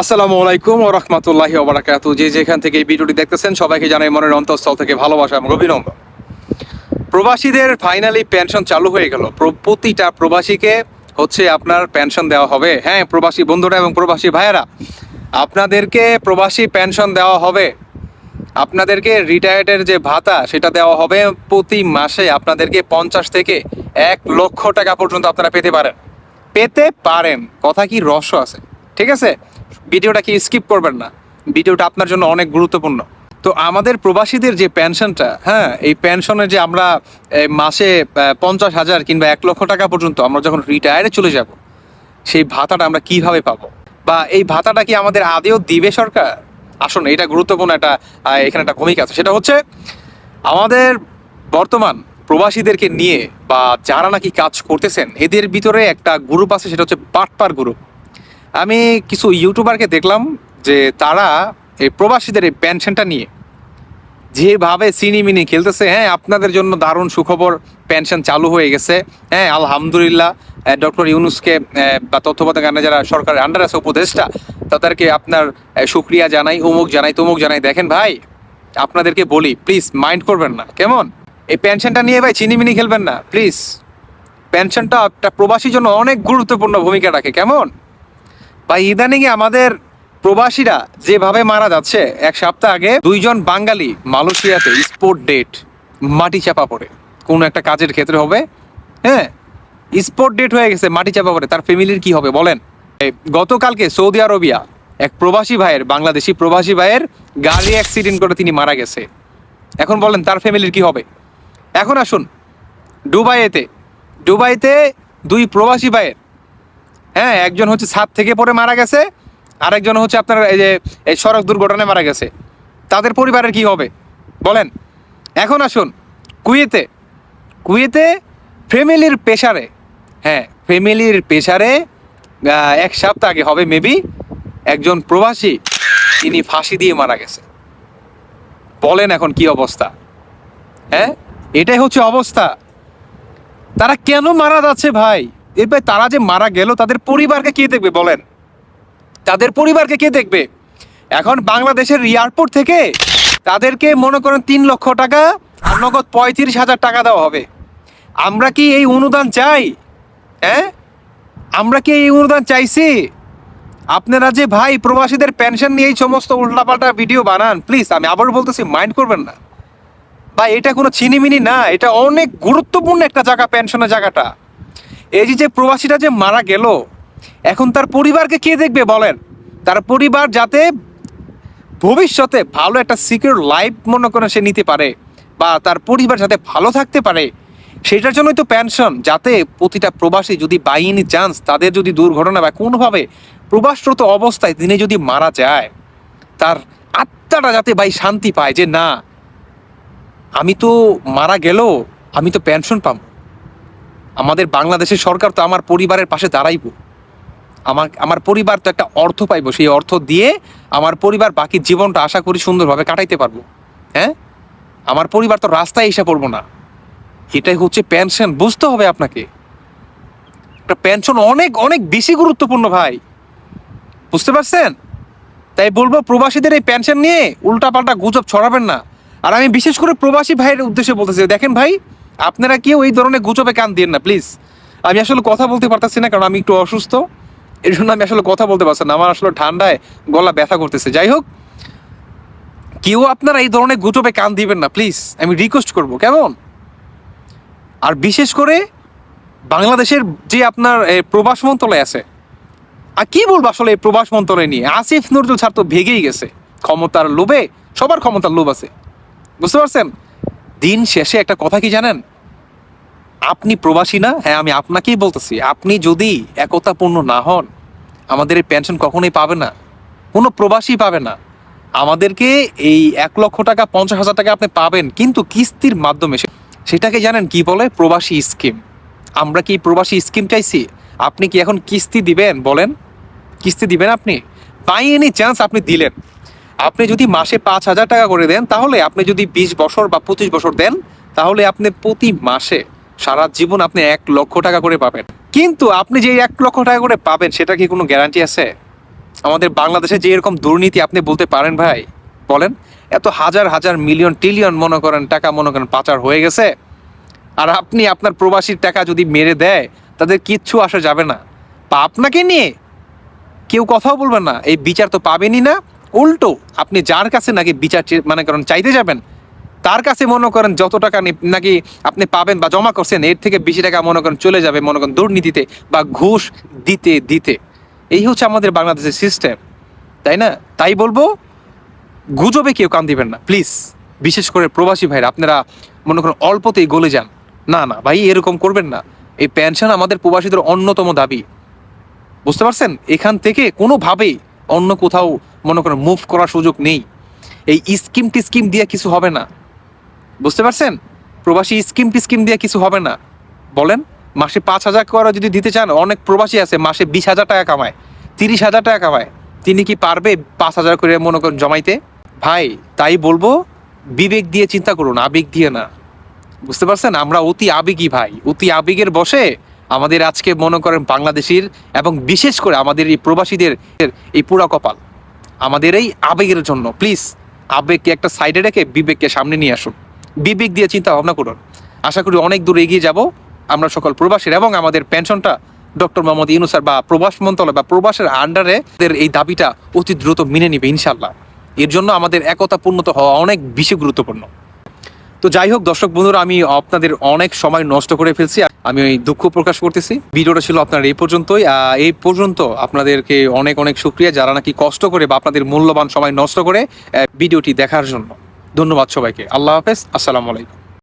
আসসালামু আলাইকুম ও রহমতুল্লাহি ওবরাকাত যে যেখান থেকে এই ভিডিওটি দেখতেছেন, সবাইকে জানাই মনের অন্তঃস্থল থেকে ভালোবাসা এবং অভিনন্দন। প্রবাসীদের ফাইনালি পেনশন চালু হয়ে গেল। প্রতিটা প্রবাসীকে হচ্ছে আপনার পেনশন দেওয়া হবে। হ্যাঁ প্রবাসী বন্ধুরা এবং প্রবাসী ভাইয়েরা, আপনাদেরকে প্রবাসী পেনশন দেওয়া হবে। আপনাদেরকে রিটায়ার্ডের যে ভাতা, সেটা দেওয়া হবে প্রতি মাসে আপনাদেরকে পঞ্চাশ থেকে এক লক্ষ টাকা পর্যন্ত আপনারা পেতে পারেন। পেতে পারেন। কথা কি, রহস্য আছে। ঠিক আছে? ভিডিওটা কি স্কিপ করবেন না। ভিডিওটা আপনার জন্য অনেক গুরুত্বপূর্ণ। তো আমাদের প্রবাসীদের যে পেনশনটা হ্যাঁ এই পেনশনে যে আমরা মাসে পঞ্চাশ হাজার কিংবা এক লক্ষ টাকা পর্যন্ত আমরা যখন রিটায়ারে চলে যাব, সেই ভাতাটা আমরা কীভাবে পাবো? বা এই ভাতাটা কি আমাদের আদেও দিবে সরকার? আসুন, এটা গুরুত্বপূর্ণ একটা এখানে একটা ভূমিকা আছে। সেটা হচ্ছে, আমাদের বর্তমান প্রবাসীদেরকে নিয়ে বা যারা নাকি কাজ করতেছেন, এদের ভিতরে একটা গ্রুপ আছে, সেটা হচ্ছে পাটপার গ্রুপ আমি কিছু ইউটিউবারকে দেখলাম যে তারা এই প্রবাসীদের এই পেনশনটা নিয়ে যেভাবে সিনিমিনি খেলতেছে হ্যাঁ আপনাদের জন্য দারুণ সুখবর পেনশন চালু হয়ে গেছে। হ্যাঁ আলহামদুলিল্লাহ ডক্টর ইউনুসকে বা তত্ত্বাবধানে যারা সরকারের আন্ডার আছে উপদেষ্টা তাদেরকে আপনার আহ, শুক্রিয়া জানাই অমুক জানাই তমুক জানাই। দেখেন ভাই আপনাদেরকে বলি প্লিজ মাইন্ড করবেন না। কেমন? এই পেনশনটা নিয়ে ভাই চিনিমিনি খেলবেন না প্লিজ পেনশনটা একটা প্রবাসীর জন্য অনেক গুরুত্বপূর্ণ ভূমিকা রাখে কেমন? বা ইদানিং আমাদের প্রবাসীরা যেভাবে মারা যাচ্ছে, এক সপ্তাহ আগে দুইজন বাঙালি মালয়েশিয়াতে স্পোর্ট ডেট মাটি চাপা পড়ে। কোনো একটা কাজের ক্ষেত্রে হবে হ্যাঁ? স্পোর্ট ডেট হয়ে গেছে, মাটি চাপা পড়ে। তার ফ্যামিলির কি হবে, বলেন? গতকালকে সৌদি আরবিয়া এক প্রবাসী ভাইয়ের, বাংলাদেশি প্রবাসী ভাইয়ের গাড়ি অ্যাক্সিডেন্ট করে তিনি মারা গেছে। এখন বলেন, তার ফ্যামিলির কি হবে? এখন আসুন, দুবাইতে। দুবাইতে দুই প্রবাসী ভাইয়ের হ্যাঁ একজন হচ্ছে ছাদ থেকে পড়ে মারা গেছে, আরেকজন হচ্ছে আপনার এই যে, এই সড়ক দুর্ঘটনায় মারা গেছে। তাদের পরিবারের কি হবে? বলেন। এখন আসুন, কুয়েতে। কুয়েতে ফ্যামিলির পেশারে হ্যাঁ ফ্যামিলির পেশারে এক সপ্তাহ আগে হবে মেবি একজন প্রবাসী, তিনি ফাঁসি দিয়ে মারা গেছে। বলেন এখন কি অবস্থা? হ্যাঁ এটাই হচ্ছে অবস্থা। তারা কেন মারা যাচ্ছে ভাই? এবার তারা যে মারা গেল, তাদের পরিবারকে কে দেখবে বলেন? তাদের পরিবারকে কে দেখবে? এখন বাংলাদেশের এয়ারপোর্ট থেকে তাদেরকে মনে করেন তিন লক্ষ টাকা আর নগদ পঁয়ত্রিশ হাজার টাকা দেওয়া হবে। আমরা কি এই অনুদান চাই? হ্যাঁ? আমরা কি এই অনুদান চাইছি? আপনারা যে ভাই প্রবাসীদের পেনশন নিয়ে এই সমস্ত উল্টাপাল্টা ভিডিও বানান প্লিজ আমি আবারও বলতেছি মাইন্ড করবেন না। বা এটা কোনো চিনিমিনি না, এটা অনেক গুরুত্বপূর্ণ একটা জায়গা, পেনশনের জায়গাটা। এই যে যে প্রবাসীটা যে মারা গেল, এখন তার পরিবারকে কে দেখবে বলেন? তার পরিবার যাতে ভবিষ্যতে ভালো একটা সিকিউর লাইফ মনে করে সে নিতে পারে বা তার পরিবার যাতে ভালো থাকতে পারে, সেটার জন্যই তো পেনশন যাতে প্রতিটা প্রবাসী যদি বাই এনি চান্স তাদের যদি দুর্ঘটনা বা কোনোভাবে প্রবাসরত অবস্থায় তিনি যদি মারা যায়, তার আত্মাটা যাতে ভাই শান্তি পায় যে না, আমি তো মারা গেল আমি তো পেনশন পাবো। আমাদের বাংলাদেশের সরকার তো আমার পরিবারের পাশে দাঁড়াইব। আমার আমার পরিবার তো একটা অর্থ পাইব, সেই অর্থ দিয়ে আমার পরিবার বাকি জীবনটা আশা করি সুন্দরভাবে কাটাইতে পারব। হ্যাঁ? আমার পরিবার তো রাস্তায় এসে পড়ব না। এটাই হচ্ছে পেনশন বুঝতে হবে আপনাকে। একটা পেনশন অনেক অনেক বেশি গুরুত্বপূর্ণ ভাই। বুঝতে পারছেন? তাই বলব, প্রবাসীদের এই পেনশন নিয়ে উল্টাপাল্টা গুজব ছড়াবেন না। আর আমি বিশেষ করে প্রবাসী ভাইয়ের উদ্দেশ্যে বলতেছি, দেখেন ভাই আপনারা কেউ এই ধরনের গুজবে কান দিন না প্লিজ আমি আসলে কথা বলতে পারতেছি না, কারণ আমি একটু অসুস্থ। এর জন্য আমি আসলে কথা বলতে পারছি না। আমার আসলে ঠান্ডায় গলা ব্যথা করতেছে। যাই হোক, কেউ আপনারা এই ধরনের গুজবে কান দিবেন না প্লিজ আমি রিকোয়েস্ট করব, কেমন? আর বিশেষ করে বাংলাদেশের যে আপনার প্রবাস মন্ত্রণালয় আছে। আর কি বলব আসলে এই প্রবাস মন্ত্রণালয় নিয়ে? আসিফ নজরুল ছাড় তো ভেগেই গেছে। ক্ষমতার লোভে, সবার ক্ষমতার লোভ আছে। বুঝতে পারছেন? দিন শেষে একটা কথা কি জানেন? আপনি প্রবাসী না? হ্যাঁ আমি আপনাকেই বলতেছি, আপনি যদি একতাপূর্ণ না হন, আমাদের এই পেনশন কখনোই পাবে না। কোনো প্রবাসী পাবে না। আমাদেরকে এই এক লক্ষ টাকা, পঞ্চাশ হাজার টাকা আপনি পাবেন, কিন্তু কিস্তির মাধ্যমে সেটাকে জানেন কি বলে? প্রবাসী স্কিম আমরা কি প্রবাসী স্কিম চাইছি? আপনি কি এখন কিস্তি দিবেন? বলেন। কিস্তি দিবেন আপনি? বাই এনি চান্স আপনি দিলেন। আপনি যদি মাসে পাঁচ হাজার টাকা করে দেন, তাহলে আপনি যদি বিশ বছর বা পঁচিশ বছর দেন, তাহলে আপনি প্রতি মাসে সারা জীবন আপনি এক লক্ষ টাকা করে পাবেন। কিন্তু আপনি যে এক লক্ষ টাকা করে পাবেন, সেটা কি কোনো গ্যারান্টি আছে? আমাদের বাংলাদেশে যে এরকম দুর্নীতি আপনি বলতে পারেন ভাই, বলেন, এত হাজার হাজার মিলিয়ন ট্রিলিয়ন মনে করেন টাকা মনে করেন পাচার হয়ে গেছে, আর আপনি আপনার প্রবাসীর টাকা যদি মেরে দেয়, তাদের কিচ্ছু আসা যাবে না। বা আপনাকে নিয়ে কেউ কথাও বলবেন না। এই বিচার তো পাবেনই না উল্টো আপনি যার কাছে নাকি বিচার মানে করেন চাইতে যাবেন, তার কাছে মনে করেন যত টাকা নাকি আপনি পাবেন বা জমা করছেন, এর থেকে বেশি টাকা মনে করেন চলে যাবে, মনে করেন দুর্নীতিতে বা ঘুষ দিতে দিতে। এই হচ্ছে আমাদের বাংলাদেশের সিস্টেম তাই না? তাই বলব, গুজবে কেউ কান দিবেন না প্লিজ বিশেষ করে প্রবাসী ভাইরা, আপনারা মনে করেন অল্পতেই গলে যান। না না, ভাই, এরকম করবেন না। এই পেনশন আমাদের প্রবাসীদের অন্যতম দাবি। বুঝতে পারছেন? এখান থেকে কোনোভাবেই অন্য কোথাও মনে করেন মুভ করার সুযোগ নেই। এই স্কিম টিস্কিম দিয়ে কিছু হবে না। বুঝতে পারছেন? প্রবাসী স্কিম টিস্কিম দিয়ে কিছু হবে না। বলেন, মাসে পাঁচ হাজার করে যদি দিতে চান, অনেক প্রবাসী আছে, মাসে বিশ হাজার টাকা কামায়, তিরিশ হাজার টাকা কামায়। তিনি কি পারবে পাঁচ হাজার করে মনে করেন জমাইতে? ভাই, তাই বলব, বিবেক দিয়ে চিন্তা করুন, আবেগ দিয়ে না। বুঝতে পারছেন? আমরা অতি আবেগী ভাই, অতি আবেগের বসে আমাদের আজকে মনে করেন বাংলাদেশের এবং বিশেষ করে আমাদের এই প্রবাসীদের, এই পুরা কপাল। আমাদের এই আবেগের জন্য। প্লিজ আবেগকে একটা সাইডে রেখে বিবেককে সামনে নিয়ে আসুন। বিবেক দিয়ে চিন্তা ভাবনা করুন। আশা করি অনেক দূর এগিয়ে যাব। আমরা সকল প্রবাসীর এবং আমাদের পেনশনটা ডক্টর মোহাম্মদ ইউনুসার বা প্রবাস মন্ত্রণালয় বা প্রবাসের আন্ডারে এই দাবিটা অতি দ্রুত মেনে নিবে ইনশাল্লাহ এর জন্য আমাদের একতা পূর্ণত হওয়া অনেক বেশি গুরুত্বপূর্ণ। তো যাই হোক, দর্শক বন্ধুরা, আমি আপনাদের অনেক সময় নষ্ট করে ফেলছি। আমি ওই দুঃখ প্রকাশ করতেছি। ভিডিওটা ছিল আপনার এই পর্যন্তই। এই পর্যন্ত আপনাদেরকে অনেক অনেক সুক্রিয়া যারা নাকি কষ্ট করে বা আপনাদের মূল্যবান সময় নষ্ট করে ভিডিওটি দেখার জন্য। ধন্যবাদ সবাইকে। আল্লাহ হাফেজ। আসসালামু আলাইকুম।